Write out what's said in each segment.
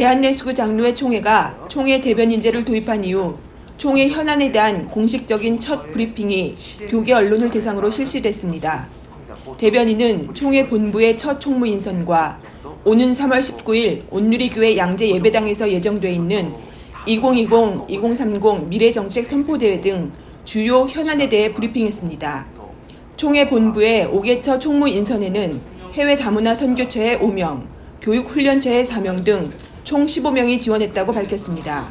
대한내수구 장로회 총회가 총회 대변 인재를 도입한 이후 총회 현안에 대한 공식적인 첫 브리핑이 교계 언론을 대상으로 실시됐습니다. 대변인은 총회 본부의 첫 총무 인선과 오는 3월 19일 온누리교회 양재 예배당에서 예정돼 있는 2020-2030 미래정책 선포대회 등 주요 현안에 대해 브리핑했습니다. 총회 본부의 오개처 총무 인선에는 해외 다문화 선교처의 5명, 교육훈련처의 4명 등총 15명이 지원했다고 밝혔습니다.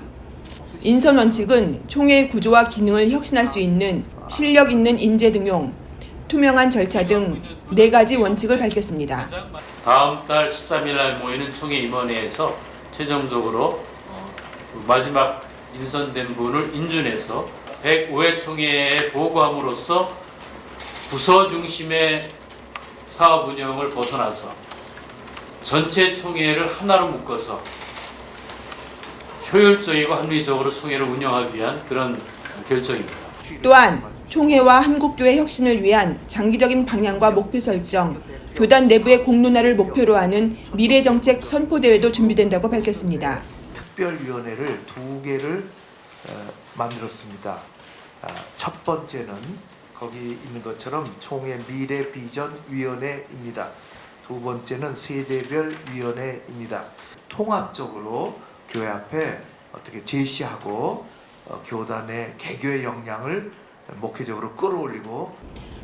인선 원칙은 총회의 구조와 기능을 혁신할 수 있는 실력 있는 인재 등용, 투명한 절차 등 네 가지 원칙을 밝혔습니다. 다음 달 13일 날 모이는 총회 임원회에서 최종적으로 그 마지막 인선된 분을 인준해서 105회 총회에 보고함으로써 부서 중심의 사업 운영을 벗어나서 전체 총회를 하나로 묶어서 효율적이고 합리적으로 총회를 운영하기 위한 그런 결정입니다. 또한 총회와 한국교회 혁신을 위한 장기적인 방향과 목표 설정, 교단 내부의 공론화를 목표로 하는 미래 정책 선포 대회도 준비된다고 밝혔습니다. 특별위원회를 두 개를 어, 만들었습니다. 아, 첫 번째는 거기 있는 것처럼 총회 미래 비전 위원회입니다. 두 번째는 세대별 위원회입니다. 통합적으로 교회 앞에 어떻게 제시하고 어, 교단의 개교의 역량을 목회적으로 끌어올리고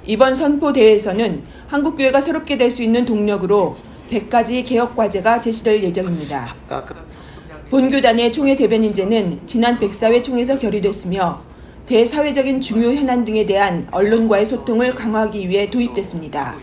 이번 선포대회에서는 한국교회가 새롭게 될 수 있는 동력으로 100가지 개혁 과제가 제시될 예정입니다. 아까 본교단의 총회 대변 인재는 지난 백사회 총에서 결의됐으며 대사회적인 중요 현안 등에 대한 언론과의 소통을 강화하기 위해 도입됐습니다.